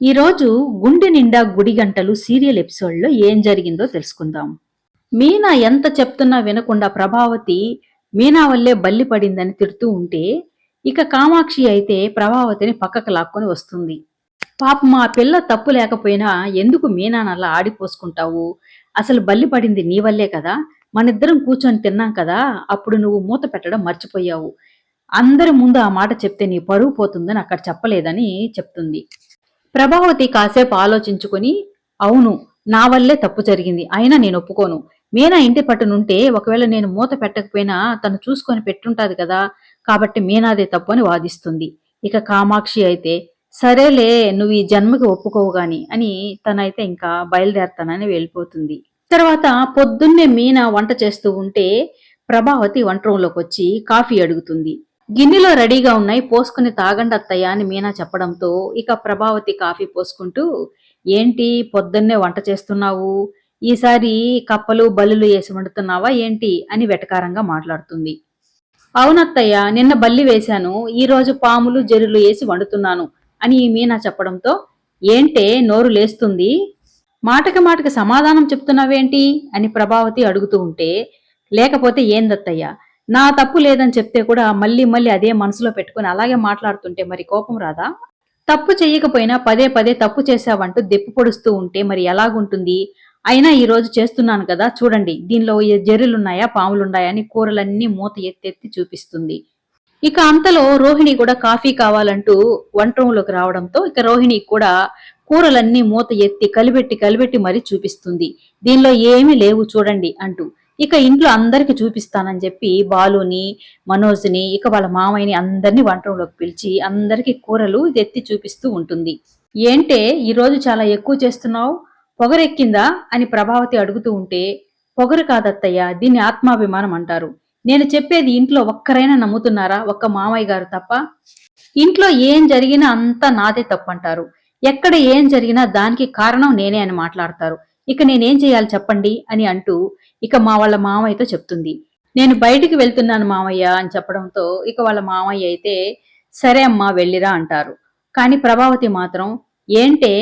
ఈరోజు గుండె నిండా గుడి గంటలు సీరియల్ ఎపిసోడ్లో ఏం జరిగిందో తెలుసుకుందాం. మీనా ఎంత చెప్తున్నా వినకుండా ప్రభావతి మీనా వల్లే బల్లి పడిందని తిడుతూ ఉంటే ఇక కామాక్షి అయితే ప్రభావతిని పక్కకు లాక్కొని వస్తుంది. పాప మా పిల్ల తప్పు లేకపోయినా ఎందుకు మీనానల్లా ఆడిపోసుకుంటావు? అసలు బల్లి పడింది నీ వల్లే కదా? మనిద్దరం కూర్చొని తిన్నాం కదా? అప్పుడు నువ్వు మూత పెట్టడం మర్చిపోయావు. అందరి ముందు ఆ మాట చెప్తే నీ పరువు పోతుందని అక్కడ చెప్పలేదని చెప్తుంది. ప్రభావతి కాసేపు ఆలోచించుకుని అవును నా వల్లే తప్పు జరిగింది. అయినా నేను ఒప్పుకోను. మీనా ఇంటి పట్టునుంటే ఒకవేళ నేను మూత పెట్టకపోయినా తను చూసుకొని పెట్టుంటాది కదా కాబట్టి మీనాదే తప్పు అని వాదిస్తుంది. ఇక కామాక్షి అయితే సరేలే నువ్వు ఈ జన్మకి ఒప్పుకోవు గాని అని తనైతే ఇంకా బయలుదేరతానని వెళ్ళిపోతుంది. తర్వాత పొద్దున్నే మీనా వంట చేస్తూ ఉంటే ప్రభావతి వంట రూంలోకి వచ్చి కాఫీ అడుగుతుంది. గిన్నెలో రెడీగా ఉన్నాయి పోసుకుని తాగండి అత్తయ్య అని మీనా చెప్పడంతో ఇక ప్రభావతి కాఫీ పోసుకుంటూ ఏంటి పొద్దున్నే వంట చేస్తున్నావు? ఈసారి కప్పలు బల్లులు వేసి వండుతున్నావా ఏంటి? అని వెటకారంగా మాట్లాడుతుంది. అవునత్తయ్య నిన్న బల్లి వేశాను ఈరోజు పాములు జరులు వేసి వండుతున్నాను అని మీనా చెప్పడంతో ఏంటే నోరు లేస్తుంది? మాటకి మాటకి సమాధానం చెప్తున్నావేంటి? అని ప్రభావతి అడుగుతూ ఉంటే లేకపోతే ఏందత్తయ్య నా తప్పు లేదని చెప్తే కూడా మళ్ళీ మళ్ళీ అదే మనసులో పెట్టుకుని అలాగే మాట్లాడుతుంటే మరి కోపం రాదా? తప్పు చేయకపోయినా పదే పదే తప్పు చేశావంటూ దెప్పు పొడుస్తూ ఉంటే మరి ఎలాగుంటుంది? అయినా ఈ రోజు చేస్తున్నాను కదా చూడండి. దీనిలో ఏ పాములున్నాయని పాములున్నాయా అని కూరలన్నీ మూత ఎత్తెత్తి చూపిస్తుంది. ఇక అంతలో రోహిణి కూడా కాఫీ కావాలంటూ వంట రూమ్లోకి రావడంతో ఇక రోహిణి కూడా కూరలన్నీ మూత ఎత్తి కలిపెట్టి కలిపెట్టి మరీ చూపిస్తుంది. దీనిలో ఏమీ లేవు చూడండి అంటూ ఇక ఇంట్లో అందరికి చూపిస్తానని చెప్పి బాలుని మనోజ్ని ఇక వాళ్ళ మామయ్యని అందరినీ వంటలోకి పిలిచి అందరికి కూరలు తెత్తి ఎత్తి చూపిస్తూ ఉంటుంది. ఏంటే ఈరోజు చాలా ఎక్కువ చేస్తున్నావు? పొగరెక్కిందా? అని ప్రభావతి అడుగుతూ ఉంటే పొగరు కాదత్తయ్య దీన్ని ఆత్మాభిమానం అంటారు. నేను చెప్పేది ఇంట్లో ఒక్కరైనా నమ్ముతున్నారా? ఒక్క మామయ్య గారు తప్ప? ఇంట్లో ఏం జరిగినా అంతా నాదే తప్పంటారు. ఎక్కడ ఏం జరిగినా దానికి కారణం నేనే అని మాట్లాడతారు. ఇక నేనేం చేయాలి చెప్పండి అని అంటూ ఇక మా వాళ్ళ మామయ్యతో చెప్తుంది. నేను బయటికి వెళ్తున్నాను మామయ్య అని చెప్పడంతో ఇక వాళ్ళ మామయ్య అయితే సరే అమ్మా వెళ్ళిరా అంటారు. కానీ ప్రభావతి మాత్రం ఏంటే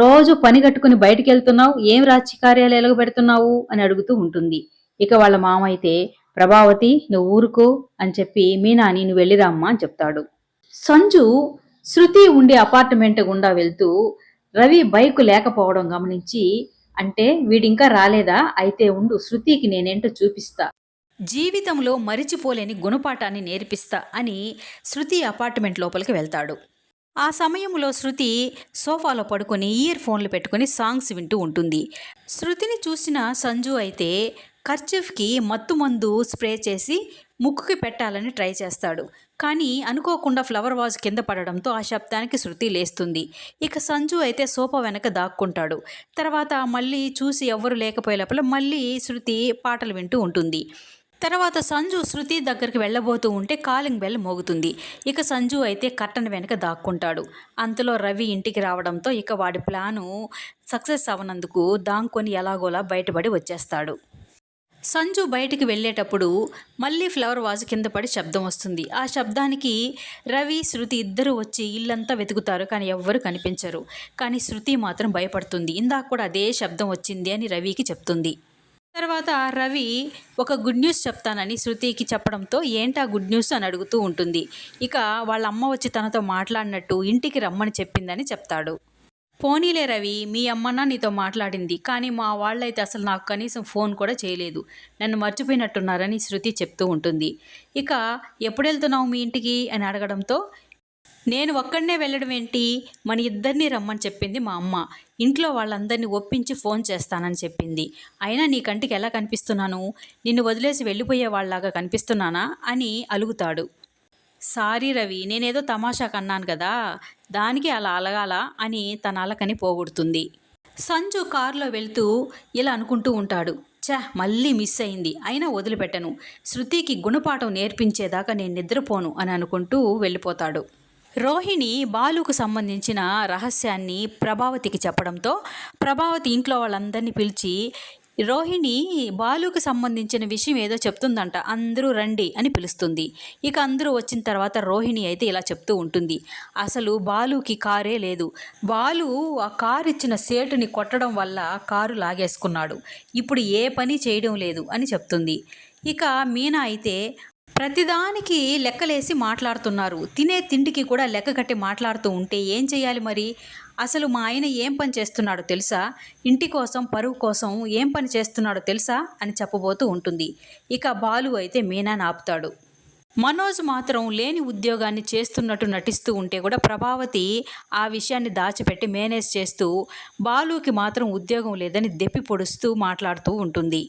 రోజు పని కట్టుకుని బయటికి వెళ్తున్నావు? ఏం రాజకీయ కార్యాలయాలకు పెడుతున్నావు అని అడుగుతూ ఉంటుంది. ఇక వాళ్ళ మామ అయితే ప్రభావతి నువ్వు ఊరుకో అని చెప్పి మీనాని నువ్వు వెళ్ళిరా అమ్మా అని చెప్తాడు. సంజు శృతి ఉండే అపార్ట్మెంట్ గుండా వెళ్తూ రవి బైకు లేకపోవడం గమనించి అంటే వీడింకా రాలేదా? అయితే ఉండు శృతికి నేనేంటో చూపిస్తా. జీవితంలో మరిచిపోలేని గుణపాఠాన్ని నేర్పిస్తా అని శృతి అపార్ట్మెంట్ లోపలికి వెళ్తాడు. ఆ సమయంలో శృతి సోఫాలో పడుకొని ఇయర్ ఫోన్లు పెట్టుకొని సాంగ్స్ వింటూ ఉంటుంది. శృతిని చూసిన సంజు అయితే ఖర్చీఫ్కి మత్తు మందు స్ప్రే చేసి ముక్కుకి పెట్టాలని ట్రై చేస్తాడు. కానీ అనుకోకుండా ఫ్లవర్ వాజ్ కింద పడడంతో ఆ శబ్దానికి శృతి లేస్తుంది. ఇక సంజు అయితే సోఫా వెనక దాక్కుంటాడు. తర్వాత మళ్ళీ చూసి ఎవ్వరు లేకపోయే లోపల మళ్ళీ శృతి పాటలు వింటూ ఉంటుంది. తర్వాత సంజు శృతి దగ్గరికి వెళ్ళబోతూ ఉంటే కాలింగ్ బెల్ మోగుతుంది. ఇక సంజు అయితే కట్టను వెనుక దాక్కుంటాడు. అంతలో రవి ఇంటికి రావడంతో ఇక వాడి ప్లాను సక్సెస్ అవనందుకు దాంకొని ఎలాగోలా బయటపడి వచ్చేస్తాడు. సంజు బయటికి వెళ్ళేటప్పుడు మళ్ళీ ఫ్లవర్ వాజ్ కింద పడి శబ్దం వస్తుంది. ఆ శబ్దానికి రవి శృతి ఇద్దరు వచ్చి ఇల్లంతా వెతుకుతారు. కానీ ఎవ్వరు కనిపించరు. కానీ శృతి మాత్రం భయపడుతుంది. ఇందాక కూడా అదే శబ్దం వచ్చింది అని రవికి చెప్తుంది. తర్వాత రవి ఒక గుడ్ న్యూస్ చెప్తానని శృతికి చెప్పడంతో ఏంటా గుడ్ న్యూస్ అని అడుగుతూ ఉంటుంది. ఇక వాళ్ళ అమ్మ వచ్చి తనతో మాట్లాడినట్టు ఇంటికి రమ్మని చెప్పిందని చెప్తాడు. పోనీలే రవి మీ అమ్మన్న నీతో మాట్లాడింది. కానీ మా వాళ్ళైతే అసలు నాకు కనీసం ఫోన్ కూడా చేయలేదు. నన్ను మర్చిపోయినట్టున్నారని శృతి చెప్తూ ఉంటుంది. ఇక ఎప్పుడు వెళ్తున్నావు మీ ఇంటికి? అని అడగడంతో నేను ఒక్కడనే వెళ్ళడం ఏంటి? మన ఇద్దరిని రమ్మని చెప్పింది మా అమ్మ. ఇంట్లో వాళ్ళందరినీ ఒప్పించి ఫోన్ చేస్తానని చెప్పింది. అయినా నీ కంటికి ఎలా కనిపిస్తున్నాను? నిన్ను వదిలేసి వెళ్ళిపోయే వాళ్ళలాగా కనిపిస్తున్నానా? అని అలుగుతాడు. సారీ రవి నేనేదో తమాషా కన్నాను కదా దానికి అలా అలగాల అని తన అలకని పోగొడుతుంది. సంజు కారులో వెళ్తూ ఇలా అనుకుంటూ ఉంటాడు. ఛ మళ్ళీ మిస్ అయింది. అయినా వదిలిపెట్టను. శృతికి గుణపాఠం నేర్పించేదాకా నేను నిద్రపోను అని అనుకుంటూ వెళ్ళిపోతాడు. రోహిణి బాలుకు సంబంధించిన రహస్యాన్ని ప్రభావతికి చెప్పడంతో ప్రభావతి ఇంట్లో వాళ్ళందరినీ పిలిచి రోహిణి బాలుకి సంబంధించిన విషయం ఏదో చెప్తుందంట. అందరూ రండి అని పిలుస్తుంది. ఇక అందరూ వచ్చిన తర్వాత రోహిణి అయితే ఇలా చెప్తూ ఉంటుంది. అసలు బాలుకి కారే లేదు. బాలు ఆ కారు ఇచ్చిన సేటుని కొట్టడం వల్ల కారు లాగేసుకున్నాడు. ఇప్పుడు ఏ పని చేయడం లేదు అని చెప్తుంది. ఇక మీనా అయితే ప్రతిదానికి లెక్కలేసి మాట్లాడుతున్నారు. తినే తిండికి కూడా లెక్క కట్టి మాట్లాడుతూ ఉంటే ఏం చేయాలి మరి? అసలు మా ఆయన ఏం పని చేస్తున్నాడో తెలుసా? ఇంటి కోసం పరువు కోసం ఏం పని చేస్తున్నాడో తెలుసా? అని చెప్పబోతూ ఉంటుంది. ఇక బాలు అయితే మీనాని ఆపుతాడు. మనోజ్ మాత్రం లేని ఉద్యోగాన్ని చేస్తున్నట్టు నటిస్తూ ఉంటే కూడా ప్రభావతి ఆ విషయాన్ని దాచిపెట్టి మేనేజ్ చేస్తూ బాలుకి మాత్రం ఉద్యోగం లేదని దెప్పి పొడుస్తూ మాట్లాడుతూ ఉంటుంది.